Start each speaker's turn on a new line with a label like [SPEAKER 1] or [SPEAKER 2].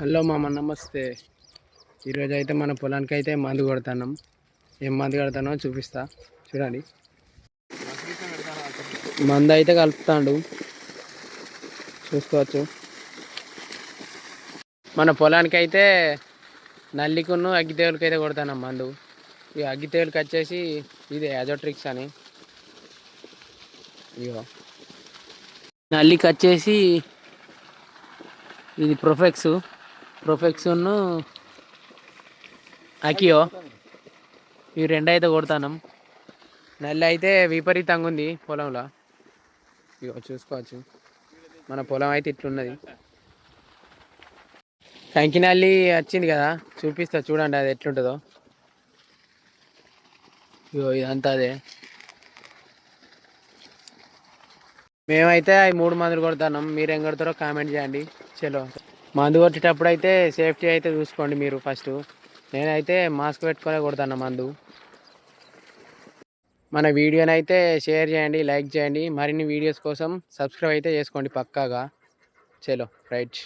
[SPEAKER 1] Hello మామ నమస్తే. ఈరోజు అయితే మన పొలానికి అయితే మందు కొడుతున్నాం. ఏం మందు కడతానో చూపిస్తా. చూడండి. మందు అయితే కలుపుతాడు. చూసుకోవచ్చు. మన పొలానికి అయితే నల్లికును అగ్గితేవులకి అయితే కొడతాను మందు. ఈ అగ్గితేవులకి వచ్చేసి ఇదే అజోట్రిక్స్ అని. ఇగో. నల్లికి వచ్చేసి ఇది ప్రొఫెక్స్. ప్రొఫెక్షన్ అకియో ఈ రెండు అయితే కొడతాను. నల్లి అయితే విపరీతంగా ఉంది పొలంలో. ఇగో చూసుకోవచ్చు మన పొలం అయితే ఇట్లున్నది. కంకినల్లి వచ్చింది కదా చూపిస్తా చూడండి అది ఎట్లుంటుందో. ఇగో ఇదంతా అదే. మేమైతే అవి మూడు మందులు కొడతాం మీరు కొడతారో కామెంట్ చేయండి. చలో. మందు కొట్టేటప్పుడు అయితే సేఫ్టీ అయితే చూసుకోండి మీరు ఫస్ట్. నేనైతే మాస్క్ పెట్టుకొని కొడతాను మందు. మన వీడియోని అయితే షేర్ చేయండి లైక్ చేయండి. మరిన్ని వీడియోస్ కోసం సబ్స్క్రైబ్ అయితే చేసుకోండి పక్కాగా. చలో రైట్.